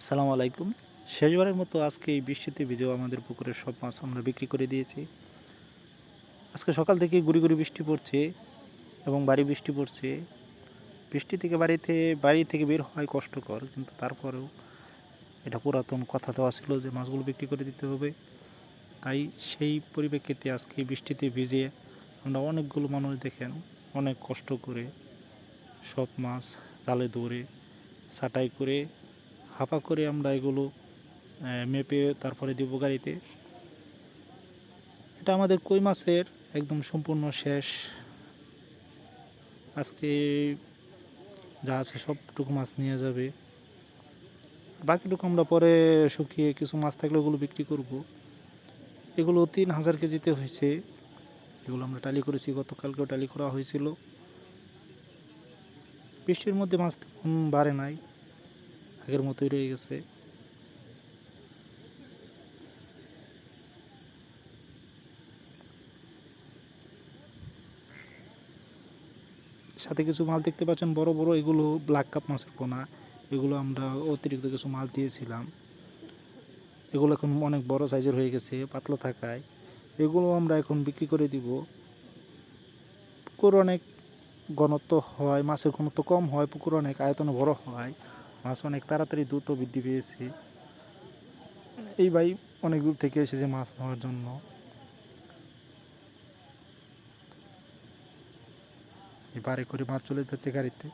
আসসালামু আলাইকুম। শেষবারের মতো আজকে এই বৃষ্টিতে ভিজেও আমাদের পুকুরের সব মাছ আমরা বিক্রি করে দিয়েছি। আজকে সকাল থেকে গুড়ি গুড়ি বৃষ্টি পড়ছে এবং বাড়ি বৃষ্টি পড়ছে। বৃষ্টি থেকে বাড়িতে, বাড়ি থেকে বের হয় কষ্টকর, কিন্তু তারপরেও এটা পুরাতন কথা দেওয়া ছিল যে মাছগুলো বিক্রি করে দিতে হবে। তাই সেই পরিপ্রেক্ষিতে আজকে বৃষ্টিতে ভিজে আমরা অনেকগুলো মানুষ দেখেন, অনেক কষ্ট করে সব মাছ জালে ধরে, ছাটাই করে হাপা করে আমরা এগুলো মেপে তারপরে দিব গাড়িতে। এটা আমাদের কই মাছের? একদম সম্পূর্ণ শেষ। আজকে যা আছে সবটুকু মাছ নিয়ে যাবে। বাকিটুকু আমরা পরে শুকিয়ে কিছু মাছ থাকলে ওগুলো বিক্রি করব। এগুলো তিন হাজার কেজিতে হয়েছে। এগুলো আমরা টালি করেছি, গতকালকেও টালি করা হয়েছিল। বৃষ্টির মধ্যে মাছ বাড়ে নাই। আগের মতোই রয়ে গেছে। সাথে কিছু মাল দেখতে পাচ্ছেন, বড় বড় এগুলো ব্ল্যাক কাপ মাছের পোনা। এগুলো আমরা অতিরিক্ত কিছু মাল দিয়েছিলাম। এগুলো এখন অনেক বড় সাইজের হয়ে গেছে, পাতলা থাকায়। এগুলো আমরা এখন বিক্রি করে দিব। পুকুর অনেক ঘনত্ব হয়, মাছের ঘনত্ব কম হয়, পুকুর অনেক আয়তনে বড় হয়। মাছ অনেক তাড়াতাড়ি দ্রুত বৃদ্ধি পেয়েছে। এই ভাই অনেক দূর থেকে এসেছে মাছ নেওয়ার জন্য। এবারে করে মাছ চলে যাচ্ছে গাড়িতে।